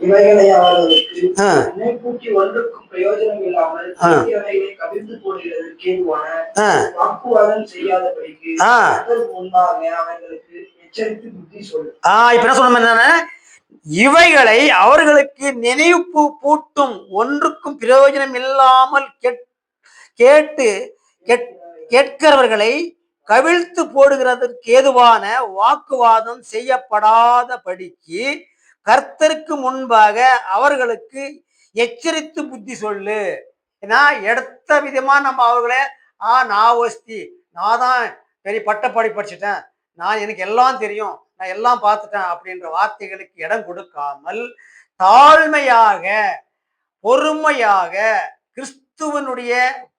இவைகளை அவர்களுக்கு ஒன்றுக்கும் பிரயோஜனம் இல்லாமல் ஏதுவான ஆ, வாக்குவாதம் செய்யாதபடிக்கு முன்பாக அவர்களுக்கு எச்சரித்து புத்தி சொல்லு. ஆ, இப்ப என்ன சொன்ன என்னன்னா இவைகளை அவர்களுக்கு நினைவு பூட்டும் ஒன்றுக்கும் பிரயோஜனம் இல்லாமல் கேட்- கேட்டு கேட்- கேட்கிறவர்களை கவிழ்த்து போடுகிறதற்கு ஏதுவான வாக்குவாதம் செய்யப்படாதபடிக்கு கர்த்தருக்கு முன்பாக அவர்களுக்கு எச்சரித்து புத்தி சொல்லு. ஏன்னா எடுத்த விதமா நம்ம அவர்களே ஆ நான் ஒஸ்தி நான் தான் பெரிய பட்டப்பாடி படிச்சுட்டேன். நான் எனக்கு எல்லாம் தெரியும். நான் எல்லாம் பார்த்துட்டேன். அப்படின்ற வார்த்தைகளுக்கு இடம் கொடுக்காமல் தாழ்மையாக பொறுமையாக கிறிஸ்துவனுடைய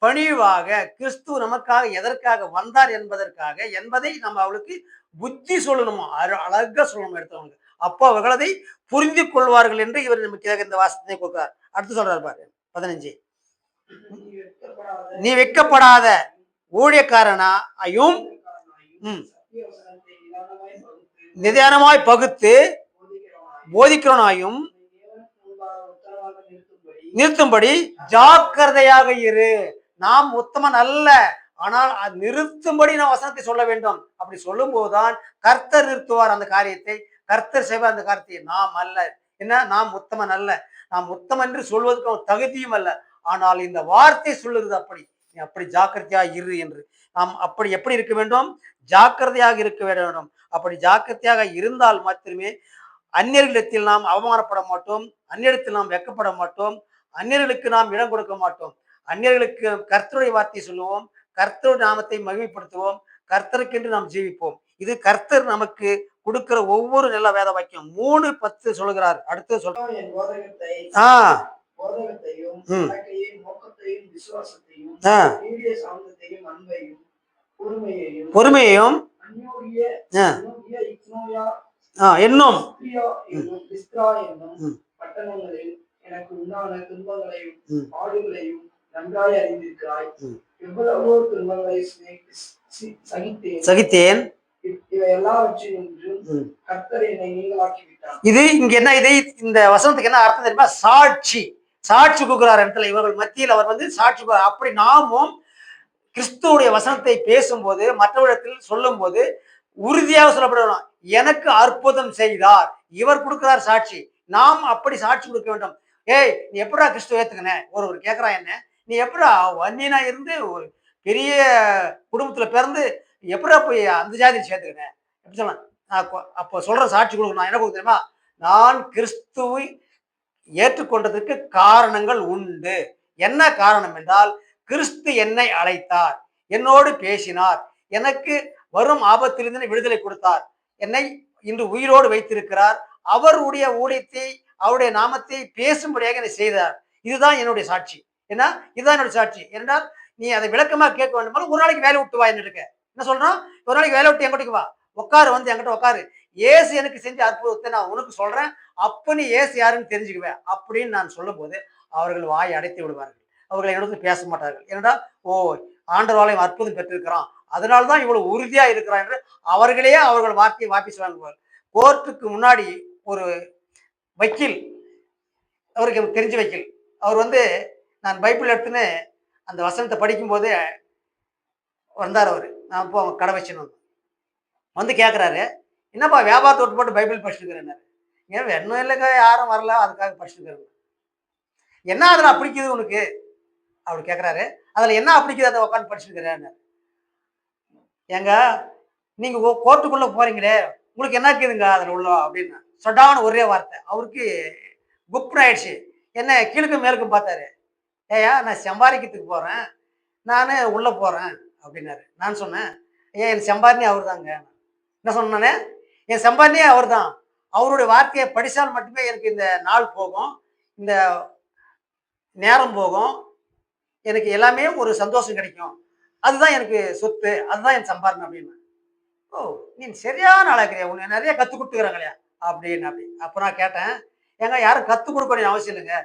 பணிவாக கிறிஸ்துவ நமக்காக எதற்காக வந்தார் என்பதற்காக என்பதை நம்ம அவளுக்கு புத்தி சொல்லணுமா? அழகா சொல்லணும் எடுத்தவங்க அப்போ அவர்கள் அதை புரிந்து கொள்வார்கள் என்று இவர் நமக்கு இந்த வாசத்தை கொடுக்கிறார். அடுத்து சொல்றாரு பாரு பதினஞ்சு. நீ வெட்கப்படாத ஊழியக்காரனா ஐயும் ஊழியக்காரனாயும் நிதானமாய் பகுத்து நிதானமாய் போதிக்கிறவனாயும் நிறுத்தும்படி நிறுத்தும்படி ஜாக்கிரதையாக இரு. நாம் உத்தமன் அல்ல. ஆனால் அது நிறுத்தும்படி நான் வசனத்தை சொல்ல வேண்டும். அப்படி சொல்லும் போதுதான் கர்த்தர் நிறுத்துவார் அந்த காரியத்தை. கர்த்தர் செய்வார் அந்த காரியத்தை. நாம் அல்ல. என்ன? நாம் உத்தமன் அல்ல. நாம் உத்தமன் என்று சொல்வதற்கு தகுதியும் அல்ல. ஆனால் இந்த வார்த்தை சொல்லுறது அப்படி. நீ அப்படி ஜாக்கிரதையாக இரு என்று. நாம் அப்படி எப்படி இருக்க வேண்டும்? ஜாக்கிரதையாக இருக்க வேண்டும். அப்படி ஜாக்கிரதையாக இருந்தால் மாத்திரமே அந்நியர்களிடத்தில் நாம் அவமானப்பட மாட்டோம். அந்நியரிடத்தில் நாம் வெக்கப்பட மாட்டோம். அந்நியர்களுக்கு நாம் இடம் கொடுக்க மாட்டோம். அந்நியர்களுக்கு கர்த்தருடைய வார்த்தையை சொல்லுவோம். கர்த்தருடைய நாமத்தை மகிமைப்படுத்துவோம். கர்த்தருக்கென்று நாம் ஜீவிப்போம். இது கர்த்தர் நமக்கு கொடுக்கிற ஒவ்வொரு நல்ல வேத வாக்கியம். மூணு பத்து சொல்கிறார் அடுத்து சொல் ஆ. பொறுமையையும் என்னும். எனக்கு உண்டான துன்பங்களையும். பாடுகளையும் நன்றாய் அறிந்திருக்கிறாய். எவ்வளவோ துன்பங்களை சகித்தேன். இது இங்க என்ன இது இந்த வசனத்துக்கு என்ன அர்த்தம் தெரியுமா? சாட்சி. சாட்சி கொடுக்கிறார் இடத்துல இவர்கள் மத்தியில். அவர் வந்து சாட்சி. அப்படி நாமும் கிறிஸ்துவுடைய வசனத்தை பேசும்போது மற்றவரிடத்தில் சொல்லும்போது உறுதியாக சொல்லப்படணும். எனக்கு அற்புதம் செய்தார். இவர் கொடுக்கிறார் சாட்சி. நாம் அப்படி சாட்சி கொடுக்க வேண்டும். ஏய் நீ எப்படா கிறிஸ்துவ ஏத்துக்கின? ஒருவர் கேட்கிறா என்ன? நீ எப்படா வன்னியனா இருந்து ஒரு பெரிய குடும்பத்துல பிறந்து எப்படா போய் அந்த ஜாதியில் சேர்த்துக்கிறேன் எப்படி சொல்லலாம் நான் அப்போ சொல்கிற சாட்சி கொடுக்கணும் நான் என்ன கொடுக்க தெரியுமா? நான் கிறிஸ்துவை ஏற்றுக்கொண்டதற்கு காரணங்கள் உண்டு. என்ன காரணம் என்றால் கிறிஸ்து என்னை அழைத்தார் என்னோடு பேசினார் எனக்கு வரும் ஆபத்திலிருந்து விடுதலை கொடுத்தார் என்னை இன்று உயிரோடு வைத்திருக்கிறார் அவருடைய ஊழியத்தை அவருடைய நாமத்தை பேசும்படியாக என்னை செய்தார். இதுதான் என்னுடைய சாட்சி. என்ன? இதுதான் என்னுடைய சாட்சி. என்றால் நீ அதை விளக்கமாக கேட்க வேண்டுமானால் ஒரு நாளைக்கு வேலை விட்டு வா இருக்க என்ன சொல்றான்? ஒரு நாளைக்கு வேலை விட்டு என்கிட்ட வா. உட்காரு வந்து என்கிட்ட உட்காரு ஏசு எனக்கு செஞ்ச அற்புதத்தை நான் உனக்கு சொல்றேன். அப்ப நீ ஏசு யாருன்னு தெரிஞ்சுக்குவேன் அப்படின்னு நான் சொல்லும்போது அவர்கள் வாய் அடைத்து விடுவார்கள். அவர்கள் என்னோட பேச மாட்டார்கள். ஏன்னா ஓ ஆண்டவாலயம் அற்புதம் பெற்றிருக்கிறான். அதனால தான் இவ்வளவு உறுதியா இருக்கிறான் என்று அவர்களே அவர்கள் வார்த்தையை வாபி வாங்குவார் கோர்ட்டுக்கு முன்னாடி ஒரு வக்கீல் அவருக்கு தெரிஞ்ச வக்கீல். அவர் வந்து நான் பைபிள் எடுத்துன்னு அந்த வசனத்தை படிக்கும்போது வந்தார் அவர். நான் இப்போ கடை வச்சுன்னு வந்து கேட்குறாரு என்னப்பா வியாபாரத்தை விட்டு போட்டு பைபிள் படிச்சுருக்கிறேன்னாரு ஏன் வேணும் இல்லைங்க யாரும் வரல அதுக்காக படிச்சுருக்கிறேன் என்ன அதில் அப்படிக்குது உனக்கு? அப்படி கேட்குறாரு அதில் என்ன அப்படிக்குது அதை உட்காந்து படிச்சுருக்கிறேன்னு ஏங்க நீங்கள் கோர்ட்டுக்குள்ளே போகிறீங்களே உங்களுக்கு என்ன இருக்குதுங்க அதில் உள்ள? அப்படின்னு. சொடான ஒரே வார்த்தை. அவருக்கு குப்னு ஆயிடுச்சு என்ன கீழுக்கும் மேலுக்கும் பார்த்தாரு? ஏயா நான் சம்பாதிக்கிறதுக்கு போகிறேன் நான் உள்ளே போகிறேன் அப்படின்னாரு. நான் சொன்னேன் ஏன் என் சம்பாதினே அவர் தாங்க என்ன சொன்னானே என் சம்பாதினே அவர் தான் அவருடைய வார்த்தையை படித்தால் மட்டுமே எனக்கு இந்த நாள் போகும் இந்த நேரம் போகும். எனக்கு எல்லாமே ஒரு சந்தோஷம் கிடைக்கும். அதுதான் எனக்கு சொத்து அதுதான் என் சம்பாதனை அப்படின்னு ஓ நீ சரியான ஆளாக்கிறியா உன்னை நிறைய கற்றுக் கொடுத்துக்கிறாங்களே அப்படின்னு அப்படி அப்போ நான் கேட்டேன் ஏங்க யாரும் கற்றுக் கொடுக்க வேண்டிய அவசியம் இல்லைங்க.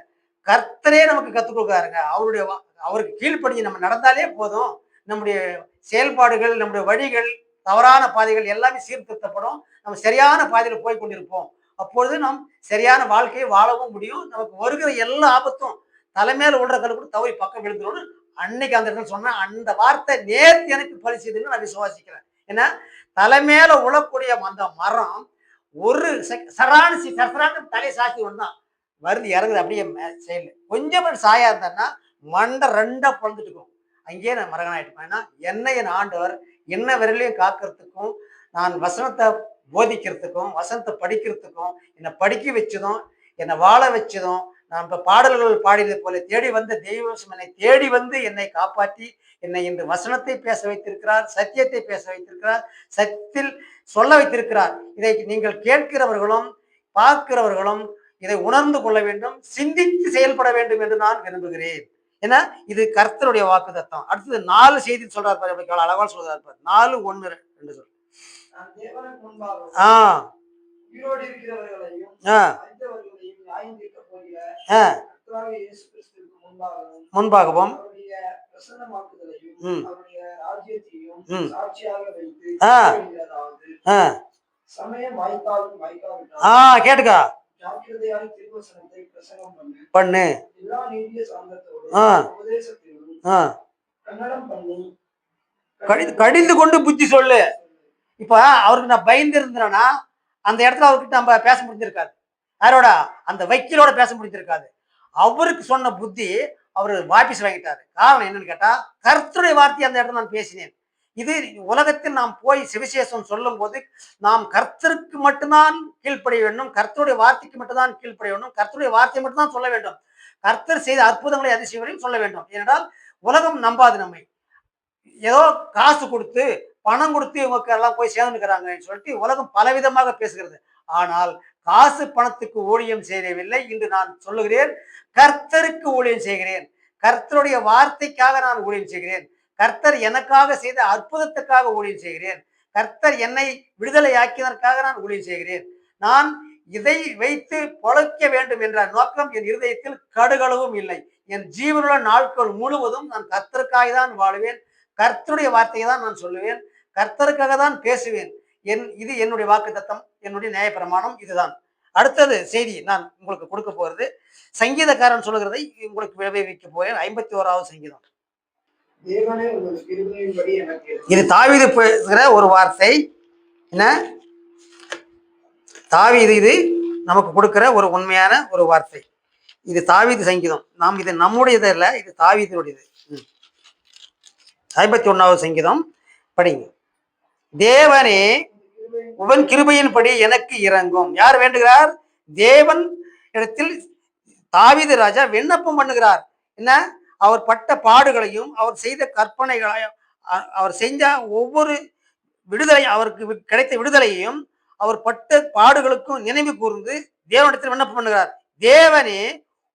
கர்த்தரே நமக்கு கற்றுக் கொடுக்காருங்க அவருடைய அவருக்கு கீழ்ப்படிஞ்சு நம்ம நடந்தாலே போதும். நம்முடைய செயல்பாடுகள் நம்முடைய வழிகள் தவறான பாதைகள் எல்லாமே சீர்திருத்தப்படும். நம்ம சரியான பாதையில் போய் கொண்டிருப்போம். அப்பொழுது நாம் சரியான வாழ்க்கையை வாழவும் முடியும். நமக்கு வருகிற எல்லா ஆபத்தும் தலைமையில விடுற கல் கூட தவறி பக்கம் விழுந்துடும் அன்னைக்கு அந்த இடத்துல சொன்ன அந்த வார்த்தை நேர்த்தி எனக்கு பழிச்சதுன்னு நான் விசுவாசிக்கிறேன். ஏன்னா தலைமையில உழக்கூடிய அந்த மரம் ஒரு செக்- சராணு தலை சாத்தி ஒன்று தான் வருது இறங்குது அப்படியே செயல். கொஞ்சம் சாயா இருந்தேன்னா மண்டை ரெண்டா பிறந்துட்டு இருக்கும் அங்கேயே நான் மரகனாயிட்டேன். ஏன்னா என்னை என் ஆண்டவர் என்ன விரலையும் காக்கிறதுக்கும் நான் வசனத்தை போதிக்கிறதுக்கும் வசனத்தை படிக்கிறதுக்கும் என்னை படிக்க வச்சதும் என்னை வாழ வச்சதும் நான் இப்போ பாடல்கள் பாடியது போல தேடி வந்த தெய்வம் என்னை தேடி வந்து என்னை காப்பாற்றி என்னை இன்று வசனத்தை பேச வைத்திருக்கிறார் சத்தியத்தை பேச வைத்திருக்கிறார் சத்தில் சொல்ல வைத்திருக்கிறார். இதை நீங்கள் கேட்கிறவர்களும் பார்க்கிறவர்களும் இதை உணர்ந்து கொள்ள வேண்டும் சிந்தித்து செயல்பட வேண்டும் என்று நான் விரும்புகிறேன். ஏன்னா இது கர்த்தருடைய வாக்கு தத்தம் அடுத்தது நாலு செய்தி சொல்றாரு பாரு, எவ்வளவு அழகா சொல்றாரு பாரு. நாலு ஒண்ணு ரெண்டு சொல் ஆ. முன்பாகவும் ஆ. கேட்டுக்கா. பண்ணு. ஆ. ஆ. கன்னடம் பண்ணி. கடி கடிந்து கொண்டு புத்தி சொல்லு. இப்ப அவருக்கு நான் பயந்து இருந்தேன்னா அந்த இடத்துல அவர்கிட்ட நம்ம பேச முடிஞ்சிருக்காது. யாரோட? அந்த வக்கீலோட பேச முடிஞ்சிருக்காது. அவருக்கு சொன்ன புத்தி அவர் வாபிஸ் வாங்கிட்டாரு. காரணம் என்னன்னு கேட்டா கர்த்தருடைய வார்த்தை அந்த இடத்துல நான் பேசினேன். இது உலகத்தில் நாம் போய் சிவசேஷம் சொல்லும் போது நாம் கர்த்தருக்கு மட்டும்தான் கீழ்ப்படிய வேண்டும் கர்த்தருடைய வார்த்தைக்கு மட்டும்தான் கீழ்ப்படிய வேண்டும் கர்த்தருடைய வார்த்தையை மட்டும்தான் சொல்ல வேண்டும். கர்த்தர் செய்த அற்புதங்களை அதிசயங்களையும் சொல்ல வேண்டும். ஏனென்றால் உலகம் நம்பாது நம்மை. ஏதோ காசு கொடுத்து பணம் கொடுத்து இவங்க எல்லாம் போய் சேர்ந்துக்கிறாங்கன்னு சொல்லிட்டு உலகம் பலவிதமாக பேசுகிறது. ஆனால் காசு பணத்துக்கு ஊழியம் செய்யவில்லை இன்று நான் சொல்லுகிறேன். கர்த்தருக்கு ஊழியம் செய்கிறேன். கர்த்தருடைய வார்த்தைக்காக நான் ஊழியம் செய்கிறேன். கர்த்தர் எனக்காக செய்த அற்புதத்துக்காக ஊழியம் செய்கிறேன். கர்த்தர் என்னை விடுதலையாக்கியதற்காக நான் ஊழியம் செய்கிறேன். நான் இதை வைத்து பொழைக்க வேண்டும் என்ற நோக்கம் என் இருதயத்தில் கடுகளவும் இல்லை. என் ஜீவனுள்ள நாட்கள் முழுவதும் நான் கர்த்தருக்காக தான் வாழுவேன். கர்த்தருடைய வார்த்தையை தான் நான் சொல்லுவேன். கர்த்தருக்காக தான் பேசுவேன். என் இது என்னுடைய வாக்கு தத்தம் என்னுடைய நியாயப்பிரமாணம் இதுதான். அடுத்தது செய்தி நான் உங்களுக்கு கொடுக்க போகிறது சங்கீதக்காரன் சொல்லுகிறதை உங்களுக்கு விளைவிக்க போகிறேன் ஐம்பத்தி ஓராவது சங்கீதம் தேவனே உங்கள் கிருபையின்படி எனக்கு இது தாவிது பேசுகிற ஒரு வார்த்தை. என்ன? தாவிது இது நமக்கு கொடுக்கிற ஒரு உண்மையான ஒரு வார்த்தை. இது தாவீது சங்கீதம். நாம் இது நம்முடையது இல்லை இது தாவிதனுடையது. ஐம்பத்தி ஒன்றாவது சங்கீதம். படிங்க. தேவனே உவன் கிருபையின்படி எனக்கு இறங்கும். யார் வேண்டுகிறார்? தேவன் இடத்தில் தாவீது ராஜா விண்ணப்பம் பண்ணுகிறார். என்ன? அவர் பட்ட பாடுகளையும் அவர் செய்த கற்பனைகளையும் அவர் செஞ்ச ஒவ்வொரு விடுதலை அவருக்கு வி- கிடைத்த விடுதலையையும் அவர் பட்ட பாடுகளுக்கும் நினைவு கூர்ந்து தேவனிடத்தில் விண்ணப்பம் பண்ணுகிறார். தேவனே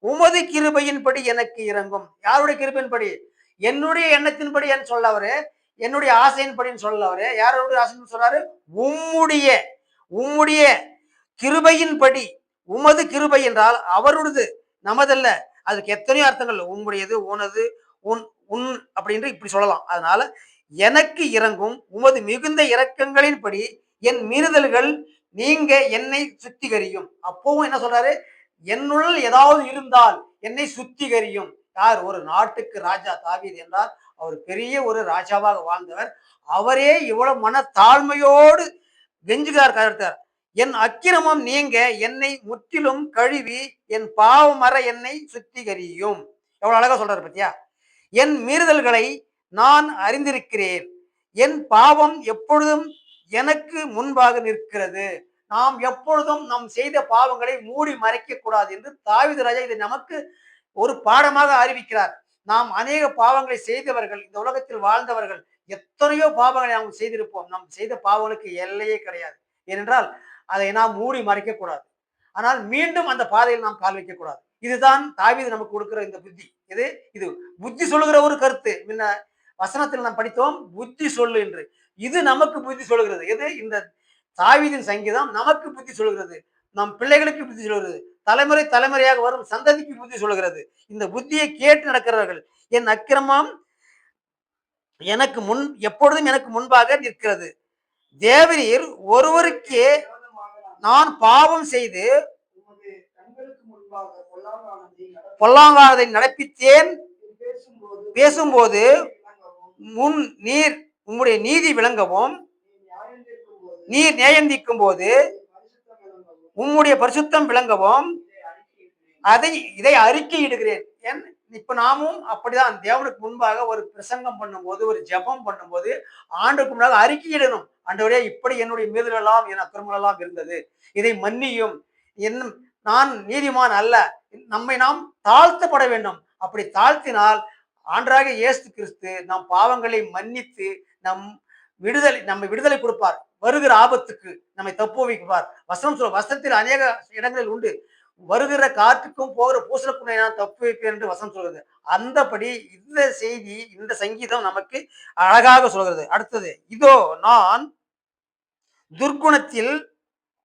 உமது கிருபையின்படி எனக்கு இறங்கும் யாருடைய கிருபையின்படி? என்னுடைய எண்ணத்தின்படி என்று சொல்ல அவரு என்னுடைய ஆசையின்படின்னு சொல்ல அவரு யாருடைய ஆசைன்னு சொல்றாரு? உம்முடைய உம்முடைய கிருபையின்படி உமது கிருபை என்றால் அவருடையது நமதல்ல. அதுக்கு எத்தனையோ அர்த்தங்கள். உங்களுடையது உனது உன் உன் அப்படின்னு இப்படி சொல்லலாம். அதனால எனக்கு இறங்கும் உமது மிகுந்த இறக்கங்களின்படி என் மீறுதல்கள் நீங்க என்னை சுத்திகரியும். அப்பவும் என்ன சொல்றாரு? என்னுள் ஏதாவது இருந்தால் என்னை சுத்திகரியும். யார்? ஒரு நாட்டுக்கு ராஜா தாவீர் என்றார். அவர் பெரிய ஒரு ராஜாவாக வாழ்ந்தவர். அவரே இவ்வளவு மன தாழ்மையோடு கெஞ்சுகிறார் கருத்தார் என் அக்கிரமம் நீங்க என்னை முற்றிலும் கழுவி என் பாவம் என்னை சுத்திகரியும். எவ்வளவு அழகா சொல்றாரு பத்தியா? என் மீறுதல்களை நான் அறிந்திருக்கிறேன். என் பாவம் எப்பொழுதும் எனக்கு முன்பாக நிற்கிறது. நாம் எப்பொழுதும் நாம் செய்த பாவங்களை மூடி மறைக்க கூடாது என்று தாவித ராஜா இதை நமக்கு ஒரு பாடமாக அறிவிக்கிறார். நாம் அநேக பாவங்களை செய்தவர்கள் இந்த உலகத்தில் வாழ்ந்தவர்கள் எத்தனையோ பாவங்களை நாம் செய்திருப்போம். நாம் செய்த பாவங்களுக்கு எல்லையே கிடையாது. ஏனென்றால் அதை நாம் மூடி மறைக்க கூடாது. ஆனால் மீண்டும் அந்த பாதையில் நாம் கால் வைக்க கூடாது. இதுதான் தாவீது நமக்கு கொடுக்கிற இந்த புத்தி. இது இது புத்தி சொல்லுகிற ஒரு கருத்து. முன்ன வசனத்தில் நாம் படித்தோம் புத்தி சொல்லு என்று. இது நமக்கு புத்தி சொல்லுகிறது. எது? இந்த தாவீதின் சங்கீதம் நமக்கு புத்தி சொல்லுகிறது. நம் பிள்ளைகளுக்கு புத்தி சொல்கிறது தலைமுறை தலைமுறையாக வரும் சந்ததிக்கு புத்தி சொல்லுகிறது. இந்த புத்தியை கேட்டு நடக்கிறவர்கள் என் அக்கிரமம் எனக்கு முன் எப்பொழுதும் எனக்கு முன்பாக நிற்கிறது. தேவரீர் ஒருவருக்கே நான் பாவம் செய்து பொல்லாங்கானதை நடப்ப- பொல்லாங்கானதை நடப்பித்தேன். பேசும்போது முன் நீர் உம்முடைய நீதி விளங்கவும். நீர் நியாயந்திக்கும் போது உம்முடைய பரிசுத்தம் விளங்கவும். அதை இதை அறிக்கையிடுகிறேன். ஏன் இப்ப நாமும் அப்படிதான். தேவனுக்கு முன்பாக ஒரு பிரசங்கம் பண்ணும்போது ஒரு ஜெபம் பண்ணும்போது ஆண்டுக்கு முன்னாக அறிக்கையிடணும். ஆண்டவரே இப்படி என்னுடைய மீதுகளெல்லாம் என் அக்கிரமங்களெல்லாம் இருந்தது. இதை மன்னியும். என் நான் நீதிமான் அல்ல. நம்மை நாம் தாழ்த்தப்பட வேண்டும். அப்படி தாழ்த்தினால் ஆண்டராக இயேசு கிறிஸ்து நம் பாவங்களை மன்னித்து நம் விடுதலை நம்ம விடுதலை கொடுப்பார். வருகிற ஆபத்துக்கு நம்மை தப்புவிப்பார் வசனம் சொல்ல வசனத்தில் அநேக இடங்களில் உண்டு. வருகிற காற்றுக்கும் போகிற பூசலுக்கும் நான் தப்பு வைப்பேன் என்று வசனம் சொல்கிறது. அந்தபடி இந்த செய்தி இந்த சங்கீதம் நமக்கு அழகாக சொல்கிறது. அடுத்தது இதோ நான் துர்க்குணத்தில்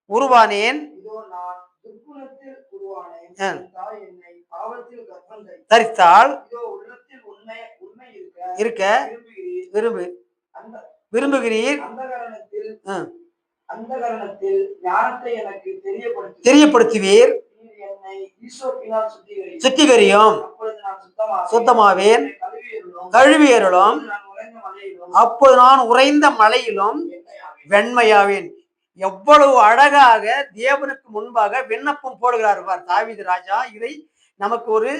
உருவானேன். தரித்தால் இருக்க. விரும்பு. விரும்புகிறீர். தெரியப்படுத்துவீர். சுத்திகரியும். சுத்தமாவேன். கழுவியருளும். அப்போது நான் உறைந்த மலையிலும். வெண்மையாவேன். எவ்வளவு அழகாக தேவனுக்கு முன்பாக விண்ணப்பம் போடுகிறார் பார் தாவீது ராஜா. இதை நமக்கு ஒரு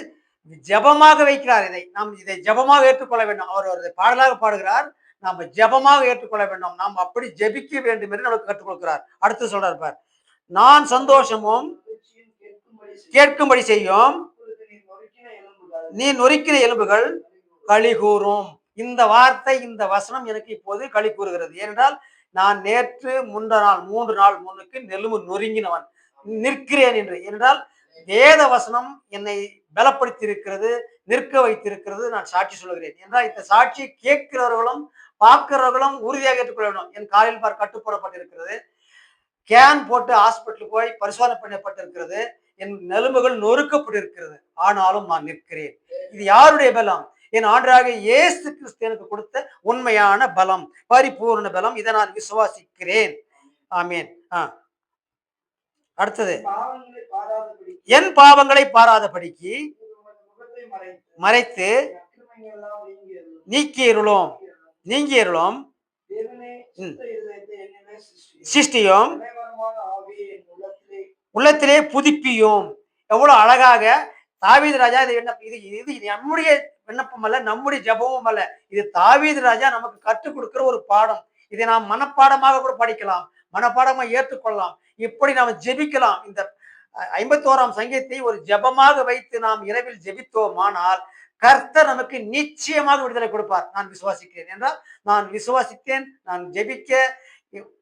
ஜெபமாக வைக்கிறார். இதை நாம் இதை ஜெபமாக ஏற்றுக்கொள்ள வேண்டும். அவர் ஒரு பாடலாக பாடுகிறார். நாம் ஜெபமாக ஏற்றுக்கொள்ள வேண்டும். நாம் அப்படி ஜெபிக்க வேண்டும் என்று நமக்கு கற்றுக் கொடுக்கிறார். அடுத்து சொல்றார் பார். நான் சந்தோஷமும் கேட்கும்படி செய்யும். நீ நொறுக்கின எலும்புகள் நீ நொறுக்கின எலும்புகள் களி கூறும். இந்த வார்த்தை இந்த வசனம் எனக்கு இப்போது களி கூறுகிறது. ஏனென்றால் நான் நேற்று முந்த நாள் மூன்று நாள் முன்னுக்கு நெலும்பு நொறுங்கினவன் நிற்கிறேன் என்று. என்றால் வேத வசனம் என்னை பலப்படுத்தி இருக்கிறது நிற்க வைத்திருக்கிறது நான் சாட்சி சொல்கிறேன் என்றால் இந்த சாட்சியை கேட்கிறவர்களும் பார்க்கிறவர்களும் உறுதியாக ஏற்றுக்கொள்ள வேண்டும். என் காலில் பார் கட்டுப்படப்பட்டிருக்கிறது கேன் போட்டு ஹாஸ்பிட்டலுக்கு போய் பரிசோதனை பண்ணப்பட்டிருக்கிறது. என் நெலும்புகள் நொறுக்கப்பட்டிருக்கிறது. ஆனாலும் நான் நிற்கிறேன். இது யாருடைய பலம்? என் ஆண்டராக இயேசு கிறிஸ்து எனக்கு கொடுத்த உண்மையான பலம் பரிபூர்ண பலம். இதை நான் விசுவாசிக்கிறேன். ஆமீன். ஆ. அடுத்தது. என் பாவங்களை பாராதபடிக்கு மறைத்து நீக்கியிருளோம் என் அக்கிரமங்கள் எல்லாம் நீங்கியருளும். உள்ளத்திலே புதுப்பியும். எவ்வளவு அழகாக தாவீது ராஜா இது என்ன இது இது நம்முடைய விண்ணப்பம் அல்ல நம்முடைய ஜெபமும் அல்ல. இது தாவீது ராஜா நமக்கு கற்றுக் கொடுக்கிற ஒரு பாடம். இதை நாம் மனப்பாடமாக கூட படிக்கலாம். மனப்பாடமாக ஏற்றுக்கொள்ளலாம். இப்படி நாம் ஜெபிக்கலாம். இந்த ஐம்பத்தோராம் சங்கீதத்தை ஒரு ஜெபமாக வைத்து நாம் இரவில் ஜெபித்தோமானால் கர்த்தர் நமக்கு நிச்சயமாக விடுதலை கொடுப்பார். நான் விசுவாசிக்கிறேன். என்றால் நான் விசுவாசித்தேன் நான் ஜெபிக்க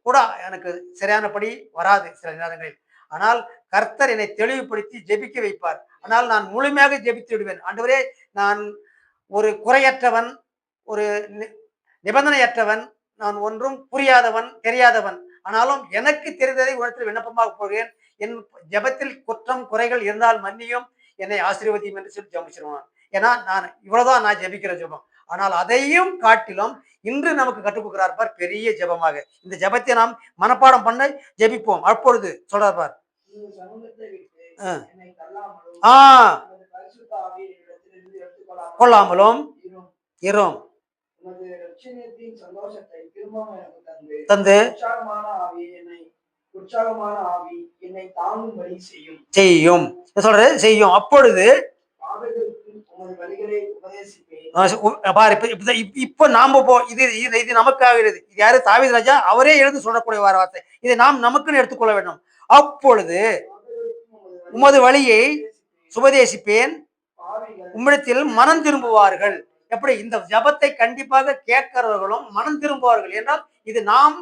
கூட எனக்கு சரியானபடி வராது சில நேரங்களில். ஆனால் கர்த்தர் என்னை தெளிவுபடுத்தி ஜெபிக்க வைப்பார். ஆனால் நான் முழுமையாக ஜெபித்து விடுவேன். ஆண்டவரே நான் ஒரு குறையற்றவன் ஒரு நிபந்தனையற்றவன் நான் ஒன்றும் புரியாதவன் தெரியாதவன். ஆனாலும் எனக்கு தெரிந்ததை உனத்தில் விண்ணப்பமாக போகிறேன். என் ஜெபத்தில் குற்றம் குறைகள் இருந்தால் மன்னியும். என்னை ஆசீர்வதியும் என்று சொல்லி ஜெபிச்சிருவான். ஏன்னா நான் இவ்வளவுதான் நான் ஜெபிக்கிற ஜெபம். ஆனால் அதையும் காட்டிலும் இன்று நமக்கு கற்றுக் கொடுக்கிறார் பார் பெரிய ஜெபமாக. இந்த ஜெபத்தை நாம் மனப்பாடம் பண்ண ஜெபிப்போம். அப்பொழுது சொல்றார் பார். உமது சமூகத்தை விட்டு ஆ. கொள்ளாமலும் இரும். தந்து. செய்யும். சொல்றது செய்யும். அப்பொழுது பாரு இப்ப இப்ப நாம போ இது இது இது நமக்காகிறது இது யாரு? தாவீது ராஜா. அவரே எழுந்து சொல்லக்கூடிய வார வார்த்தை. இதை நாம் நமக்குன்னு எடுத்துக்கொள்ள வேண்டும். அப்பொழுது உமது வழியை உபதேசிப்பேன். சுபதேசிப்பேன் உம்மிடத்தில் மனம் திரும்புவார்கள். எப்படி? இந்த ஜபத்தை கண்டிப்பாக கேட்கிறவர்களும் மனம் திரும்புவார்கள். என்றால் இது நாம்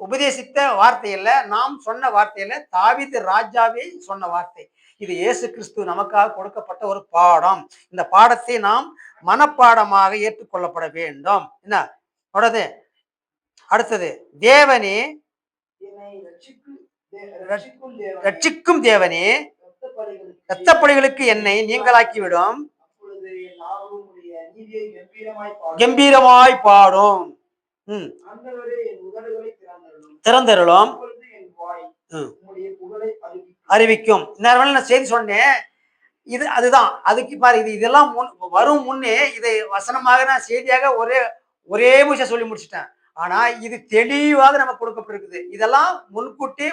உபதேசித்த வார்த்தை அல்ல நாம் சொன்ன வார்த்தை அல்ல தாவீது ராஜாவே சொன்ன வார்த்தை. இது இயேசு கிறிஸ்து நமக்காக கொடுக்கப்பட்ட ஒரு பாடம். இந்த பாடத்தை நாம் மனப்பாடமாக ஏற்றுக்கொள்ளப்பட வேண்டும். என்ன? தொடர்ந்து. அடுத்தது. தேவனே ரட்சிக்கும் தேவனே, இரத்தப்படிகளுக்கு என்னை நீங்களாக்கிவிடும். கம்பீரமாய் பாடும். திறந்தருளும். அறிவிக்கும். நேரம் நான் செய்தி சொன்னேன். இது அதுதான். அதுக்கு பாரு இது இதெல்லாம் முன் வரும் முன்னே இதை வசனமாக நான் செய்தியாக ஒரே ஒரே விஷயம் சொல்லி முடிச்சிட்டேன். ஆனா இது தெளிவாக நமக்கு கொடுக்கப்பட்டிருக்குது. இதெல்லாம் முன்கூட்டி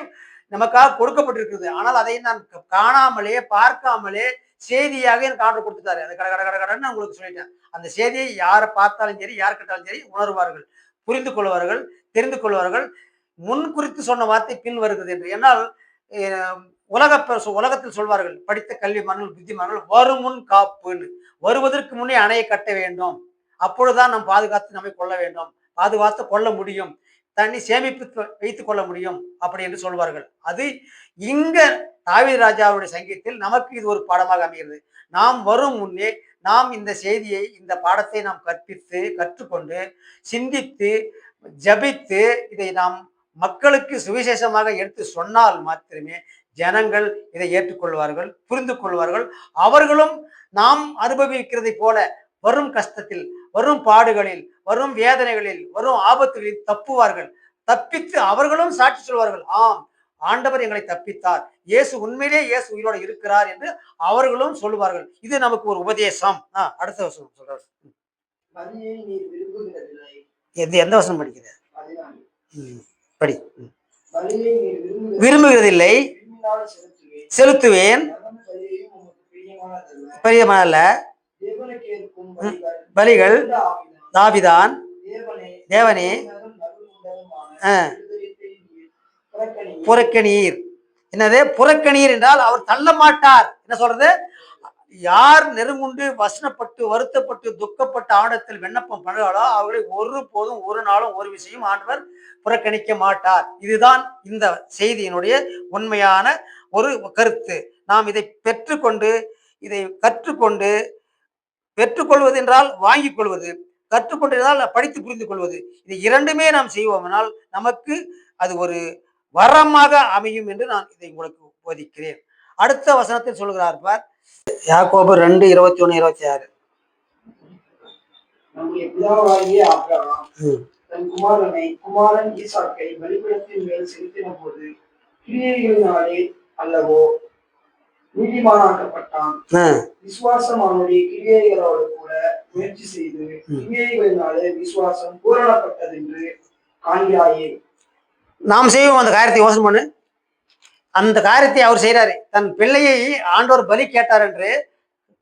நமக்காக கொடுக்கப்பட்டிருக்குது ஆனால் அதை நான் காணாமலே பார்க்காமலே செய்தியாக எனக்கு ஆர்டர் கொடுத்துட்டாரு. அது கட கட கட கடன்னு உங்களுக்கு சொல்லிட்டேன். அந்த செய்தியை யாரை பார்த்தாலும் சரி யார் கேட்டாலும் சரி உணர்வார்கள் புரிந்து கொள்வார்கள் தெரிந்து கொள்வார்கள். முன் குறித்து சொன்ன வார்த்தை பின் வருகிறது என்று. என்னால் உலக உலகத்தில் சொல்வார்கள் படித்த கல்வி மரணங்கள் புத்தி புத்திமான்கள் வரும் முன் காப்புன்னு. வருவதற்கு முன்னே அணையை கட்ட வேண்டும். அப்பொழுதுதான் நாம் பாதுகாத்து நம்மை கொள்ள வேண்டும். பாதுகாத்து கொள்ள முடியும். தண்ணி சேமிப்பு வைத்துக் கொள்ள முடியும் அப்படி என்று சொல்வார்கள். அது இங்க தாவீர் ராஜாவுடைய சங்கீதத்தில் நமக்கு இது ஒரு பாடமாக அமைகிறது. நாம் வரும் முன்னே நாம் இந்த செய்தியை இந்த பாடத்தை நாம் கற்பித்து கற்றுக்கொண்டு சிந்தித்து ஜபித்து இதை நாம் மக்களுக்கு சுவிசேஷமாக எடுத்து சொன்னால் மாத்திரமே ஜனங்கள் இதை ஏற்றுக்கொள்வார்கள் புரிந்து கொள்வார்கள். அவர்களும் நாம் அனுபவிக்கிறதை போல வரும் கஷ்டத்தில் வரும் பாடுகளில் வரும் வேதனைகளில் வரும் ஆபத்துகளில் தப்புவார்கள். தப்பித்து அவர்களும் சாட்சி சொல்வார்கள். ஆம் ஆண்டவர் எங்களை தப்பித்தார். இயேசு உண்மையிலே இயேசு உயிரோடு இருக்கிறார் என்று அவர்களும் சொல்லுவார்கள். இது நமக்கு ஒரு உபதேசம். அடுத்த வசனம் சொல்றாரு. எந்த எந்த வசனம் படிக்கிற பதினாலு ம், படி. விரும்புகிறதில்லை. செலுத்துவேன். செலுத்துவேன். பலிகள். தாவிதான். தேவனே. புறக்கணீர் என்னது? புறக்கணீர் என்றால் அவர் தள்ள மாட்டார் என்ன சொல்றது? யார் நெருங்குண்டு வசனப்பட்டு வருத்தப்பட்டு துக்கப்பட்ட ஆடத்தில் விண்ணப்பம் பண்ணுறாளோ அவர்களை ஒரு போதும் ஒரு நாளும் ஒரு விஷயம் ஆண்டவர் புறக்கணிக்க மாட்டார். இதுதான் இந்த செய்தியினுடைய உண்மையான ஒரு கருத்து. நாம் இதை பெற்றுக்கொண்டு இதை கற்றுக்கொண்டு பெற்றுக்கொள்வது என்றால் வாங்கிக் கொள்வது கற்றுக்கொண்டிருந்தால் படித்து புரிந்து கொள்வது இது இரண்டுமே நாம் செய்வோமானால் நமக்கு அது ஒரு வரமாக அமையும் என்று நான் இதை உங்களுக்கு போதிக்கிறேன். அடுத்த வசனத்தில் சொல்கிறார் பார். யாக்கோபு ரெண்டு இருபத்தி ஒண்ணு இருபத்தி ஆறு தன் குமாரனை குமாரன் ஈசாக்கை பலிபீடத்தின் மேல் செலுத்தின போது கிரியைகளினாலே அல்லவோ நீதிமானாக்கப்பட்டான். விசுவாசம் அவனுடைய கிரியைகளோடு கூட முயற்சி செய்து கிரியைகளினாலே விசுவாசம் பூரணப்பட்டது என்று காண்கிறாயே. நாம் செய்வோம் அந்த காரியத்தை யோசனை பண்ணு. அந்த காரியத்தை அவர் செய்றாரு. தன் பிள்ளையை ஆண்டவர் பலி கேட்டார் என்று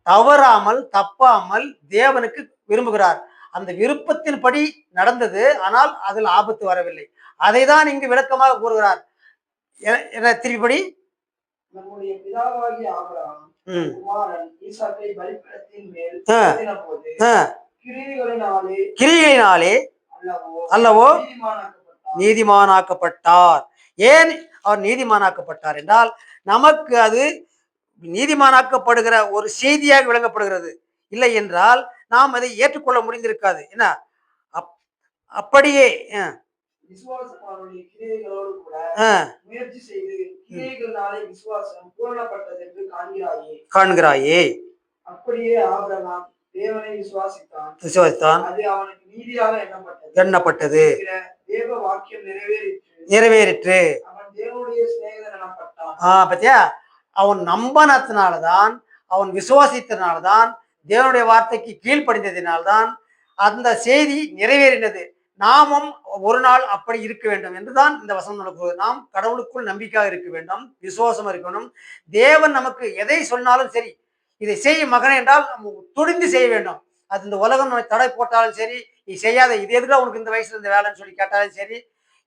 தவறாமல் தப்பாமல் தேவனுக்கு விரும்புகிறார். அந்த விருப்பத்தின்படி நடந்தது ஆனால் அதில் ஆபத்து வரவில்லை. அதை தான் இங்கு விளக்கமாக கூறுகிறார். என்ன திருப்பிபடி நம்முடைய பிதாவாகிய ஆபிரகாம் குமாரன் ஈசாக்கை பலிபீடத்தின் மேல் போது ஆ, கிரியைகளினாலே கிரிகளினாலே அல்லவோ நீதிமானாக்கப்பட்டார். ஏன் அவர் நீதிமானாக்கப்பட்டார் என்றால் நமக்கு அது நீதிமானாக்கப்படுகிற ஒரு செய்தியாக விளங்கப்படுகிறது. இல்லை என்றால் நாம் அதை ஏற்றுக்கொள்ள முடிந்திருக்காது. என்ன? அப் அப்படியே அஹ், விசுவாசம் அவனுடைய கிரியைகளோடு கூட அஹ், முயற்சி செய்து கிரியைகளினாலே விசுவாசம் பூரணப்பட்டது என்று காண்கிறாயே. காண்கிறாயே. அப்படியே ஆபிரகாம் தேவனை விசுவாசித்தான். விசுவாசித்தான். அது அவனுக்கு நீதியாக எண்ணப்பட்டது. தேவ வாக்கியம் நிறைவேறிற்று. நிறைவேறிற்று. அவன் தேவனுடைய சிநேகிதன் எனப்பட்டான். ஆ பத்தியா? அவன் நம்பனத்தினால்தான் அவன் விசுவாசித்தனால்தான் தேவனுடைய வார்த்தைக்கு கீழ்ப்படிந்ததினால்தான் அந்த செய்தி நிறைவேறினது. நாமும் ஒரு நாள் அப்படி இருக்க வேண்டும் என்றுதான் இந்த வசனம் நடக்குது நாம் கடவுளுக்குள் நம்பிக்கையாக இருக்க வேண்டும் விசுவாசம் இருக்க வேண்டும். தேவன் நமக்கு எதை சொன்னாலும் சரி இதை செய்ய மகனே என்றால் துடிந்து செய்ய வேண்டும். அது இந்த உலகம் தடை போட்டாலும் சரி நீ செய்யாத இது எதுக்காக உனக்கு இந்த வயசுல இந்த வேலைன்னு சொல்லி கேட்டாலும் சரி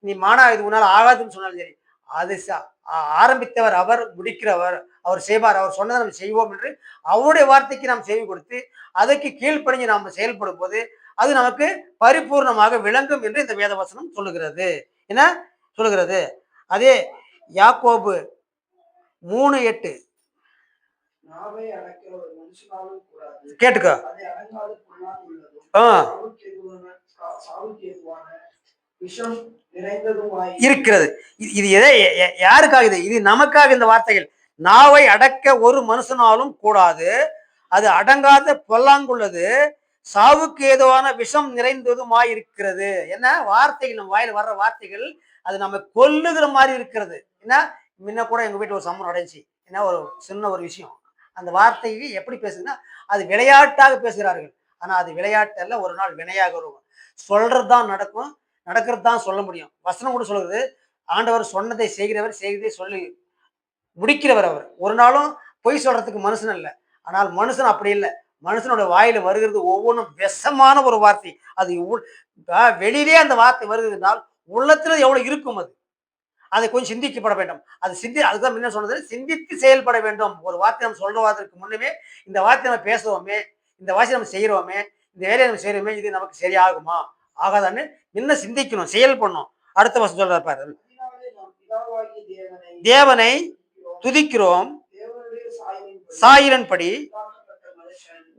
நீ மானா இது உன்னால் ஆகாதுன்னு சொன்னாலும் சரி அது ஆரம்பித்தவர் அவர் முடிக்கிறவர் அவர் செய்வார் அவர் சொன்னதை நம்ம செய்வோம் என்று அவருடைய வார்த்தைக்கு நாம் செவி கொடுத்து அதற்கு கீழ்ப்படிஞ்சு நாம் செயல்படும் போது அது நமக்கு பரிபூர்ணமாக விளங்கும் என்று இந்த வேதவசனம் சொல்லுகிறது. என்ன சொல்லுகிறது? அதே யாக்கோபு மூணு எட்டு. கேட்டுக்கோ. இருக்கிறது. இது- எதை யாருக்காக இது? இது நமக்காக இந்த வார்த்தைகள். நாவை அடக்க ஒரு மனுஷனாலும் கூடாது. அது அடங்காத பொல்லாங்குள்ளது. சாவுக்கு ஏதுவான விஷம் நிறைந்ததுமாயிருக்கிறது. என்ன? வார்த்தைகள் நம்ம வாயில் வர்ற வார்த்தைகள் அது நம்ம கொல்லுகிற மாதிரி இருக்கிறது. என்ன? முன்ன கூட எங்கள் வீட்டில் ஒரு சம்பவம் அடைஞ்சி என்ன? ஒரு சின்ன ஒரு விஷயம். அந்த வார்த்தையை எப்படி பேசுதுன்னா அது விளையாட்டாக பேசுகிறார்கள். ஆனால் அது விளையாட்டு ஒரு நாள் வினையாக இருக்கும் சொல்றது தான் நடக்கும். நடக்கிறது தான் சொல்ல முடியும். வசனம் கூட சொல்கிறது ஆண்டவர் சொன்னதை செய்கிறவர் செய்கிறதை சொல்லி முடிக்கிறவர் அவர். ஒரு நாளும் பொய் சொல்றதுக்கு மனுஷன் இல்லை ஆனால் மனுஷன் அப்படி இல்லை. மனுஷனோட வாயில வருகிறது ஒவ்வொன்றும் விஷமான ஒரு வார்த்தை. அது உள்- வெளியிலே அந்த வார்த்தை வருகிறதுனால் உள்ளத்துல எவ்வளவு இருக்கும் அது? அதை கொஞ்சம் சிந்திக்கப்பட வேண்டும். அது சிந்தி அதுதான் முன்ன சொன்னது சிந்தித்து செயல்பட வேண்டும். ஒரு வார்த்தை நம்ம சொல்றவாதற்கு முன்னமே இந்த வார்த்தை நம்ம பேசுவோமே இந்த வாசி நம்ம செய்கிறோமே இந்த வேலையை நம்ம செய்கிறோமே இது நமக்கு சரியாகுமா? ஆகாதான்னு இன்னும் சிந்திக்கணும் செயல் பண்ணும் அடுத்த வருஷம் சொல்ற பாரு. தேவனை துதிக்கிறோம். சாயிரன் படி சாயிரன்படி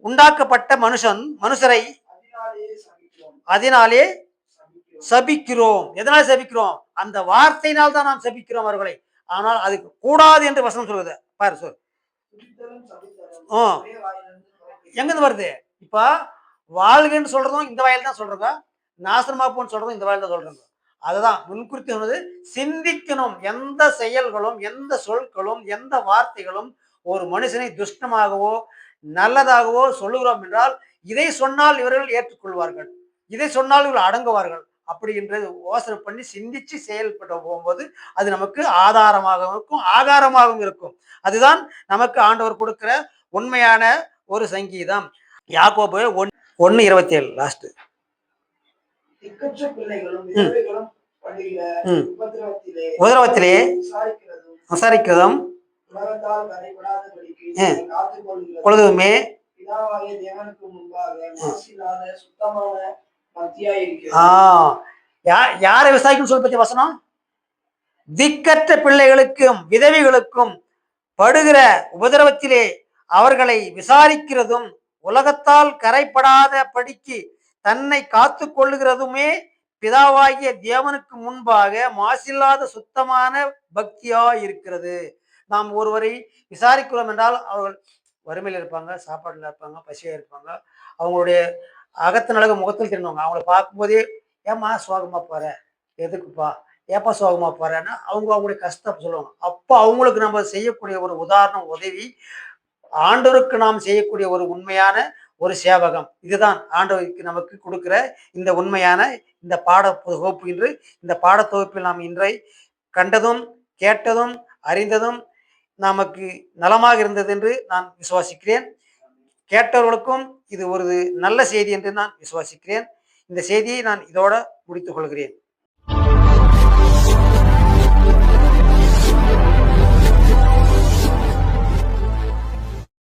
உண்டாக்கப்பட்ட மனுஷன் மனுஷரை அதனாலே சபிக்கிறோம். எதனால சபிக்கிறோம்? எதனால் சபிக்கிறோம் அந்த வார்த்தையினால் தான் நாம் சபிக்கிறோம் அவர்களை. ஆனால் அதுக்கு கூடாது என்று வசனம் சொல்வது பாரு சொல் ஆ. எங்கிருந்து வருது? இப்ப வாழ்கன்னு சொல்றதும் இந்த வாயில் தான் சொல்றாங்க. நாசனமா போன்னு சொல்றதும் இந்த வாயில் தான் சொல்றாங்க. அதுதான் முன்குறித்து சொன்னது. சிந்திக்கணும். எந்த செயல்களும் எந்த சொற்களும் எந்த வார்த்தைகளும் ஒரு மனுஷனை துஷ்டமாகவோ நல்லதாகவோ சொல்லுகிறோம் என்றால் இதை சொன்னால் இவர்கள் ஏற்றுக்கொள்வார்கள். இதை சொன்னால் இவர்கள் அடங்குவார்கள். அப்படி என்றது யோசனை பண்ணி சிந்திச்சு செயல்பட்டு போகும்போது அது நமக்கு ஆதாரமாகவும் இருக்கும் ஆகாரமாகவும் இருக்கும். அதுதான் நமக்கு ஆண்டவர் கொடுக்கிற உண்மையான ஒரு சங்கீதம். யாக்கோபு ஒன் ஒன்னு இருபத்தி ஏழு லாஸ்ட் உதரவத்திலே விசாரிக்கிறதும் பொழுதுமே யாரை விசாரிக்கணும் சொல்லி பத்தி வசனம்? திக்கற்ற பிள்ளைகளுக்கும் விதவைகளுக்கும் படுகிற உபதிரவத்திலே அவர்களை விசாரிக்கிறதும் உலகத்தால் கரைப்படாத படிக்கு தன்னை காத்து கொள்ளுகிறதுமே பிதாவாகிய தேவனுக்கு முன்பாக மாசில்லாத சுத்தமான பக்தியா இருக்கிறது. நாம் ஒருவரை விசாரிக்கிறோம் என்றால் அவர்கள் வறுமையில் இருப்பாங்க சாப்பாடுல இருப்பாங்க பசியாக இருப்பாங்க. அவங்களுடைய அகத்த நலக முகத்தில் தெரிஞ்சவங்க அவங்கள பார்க்கும்போதே ஏம்மா சோகமா போகிற எதுக்குப்பா? ஏப்பா சோகமாக போகிறேன்னா அவங்க அவங்களுடைய கஷ்டம் சொல்லுவாங்க. அப்போ அவங்களுக்கு நம்ம செய்யக்கூடிய ஒரு உதாரணம் உதவி ஆண்டவருக்கு நாம் செய்யக்கூடிய ஒரு உண்மையான ஒரு சேவகம். இதுதான் ஆண்டவருக்கு நமக்கு கொடுக்குற இந்த உண்மையான இந்த பாட தொகுப்பு இன்று. இந்த பாடத்தொகுப்பில் நாம் இன்றை கண்டதும் கேட்டதும் அறிந்ததும் நமக்கு நலமாக இருந்தது என்று நான் விசுவாசிக்கிறேன். கேட்டவர்களுக்கும் இது ஒரு நல்ல செய்தி என்று நான் விசுவாசிக்கிறேன். இந்த செய்தியை நான் இதோட முடித்துக் கொள்கிறேன்.